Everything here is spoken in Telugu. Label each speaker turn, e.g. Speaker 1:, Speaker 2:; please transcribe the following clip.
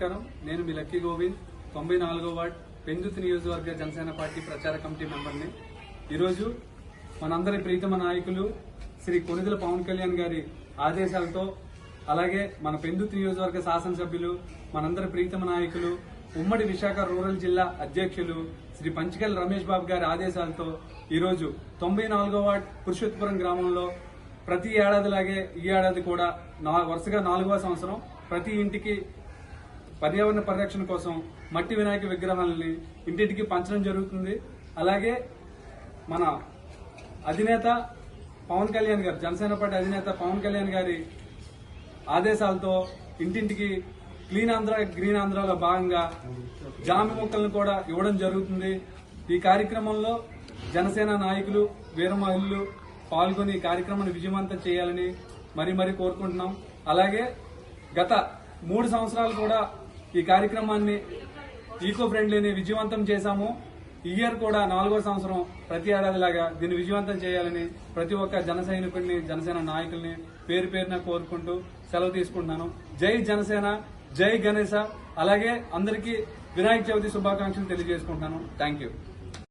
Speaker 1: నేను మీ లక్కీ గోవింద్. తొంభై నాలుగో వార్డ్ పెందుతు నియోజకవర్గ జనసేన పార్టీ ప్రచార కమిటీ మెంబర్ని. ఈరోజు మనందరి ప్రీతమ నాయకులు శ్రీ కొనిదల పవన్ కళ్యాణ్ గారి ఆదేశాలతో అలాగే మన పెందుతు నియోజకవర్గ శాసనసభ్యులు మనందరి ప్రీతమ నాయకులు ఉమ్మడి విశాఖ రూరల్ జిల్లా అధ్యక్షులు శ్రీ పంచకల్ రమేష్ బాబు గారి ఆదేశాలతో ఈరోజు తొంభై నాలుగో వార్డ్ పురుషోత్పురం గ్రామంలో ప్రతి ఏడాదిలాగే ఈ ఏడాది కూడా నా- వరుసగా నాలుగవ సంవత్సరం ప్రతి ఇంటికి పర్యావరణ పరిరక్షణ కోసం మట్టి వినాయక విగ్రహాలని ఇంటింటికి పంచడం జరుగుతుంది. అలాగే మన అధినేత పవన్ కళ్యాణ్ గారు జనసేన పార్టీ అధినేత పవన్ కళ్యాణ్ గారి ఆదేశాలతో ఇంటింటికి క్లీన్ ఆంధ్ర గ్రీన్ ఆంధ్రలో భాగంగా జామి మొక్కలను కూడా ఇవ్వడం జరుగుతుంది. ఈ కార్యక్రమంలో జనసేన నాయకులు వీరమహిళలు పాల్గొని ఈ కార్యక్రమాన్ని విజయవంతం చేయాలని మరీ మరీ కోరుకుంటున్నాం. అలాగే గత మూడు సంవత్సరాలు కూడా ఈ కార్యక్రమాన్ని ఈకో ఫ్రెండ్లీని విజయవంతం చేశాము. ఈ ఇయర్ కూడా నాలుగో సంవత్సరం ప్రతి ఏడాదిలాగా దీన్ని విజయవంతం చేయాలని ప్రతి ఒక్క జన సైనికుడిని జనసేన నాయకుల్ని పేరు పేరున కోరుకుంటూ సెలవు తీసుకుంటున్నాను. జై జనసేన జై గణేశ. అలాగే అందరికీ వినాయక చవితి శుభాకాంక్షలు తెలియజేసుకుంటున్నాను. Thank you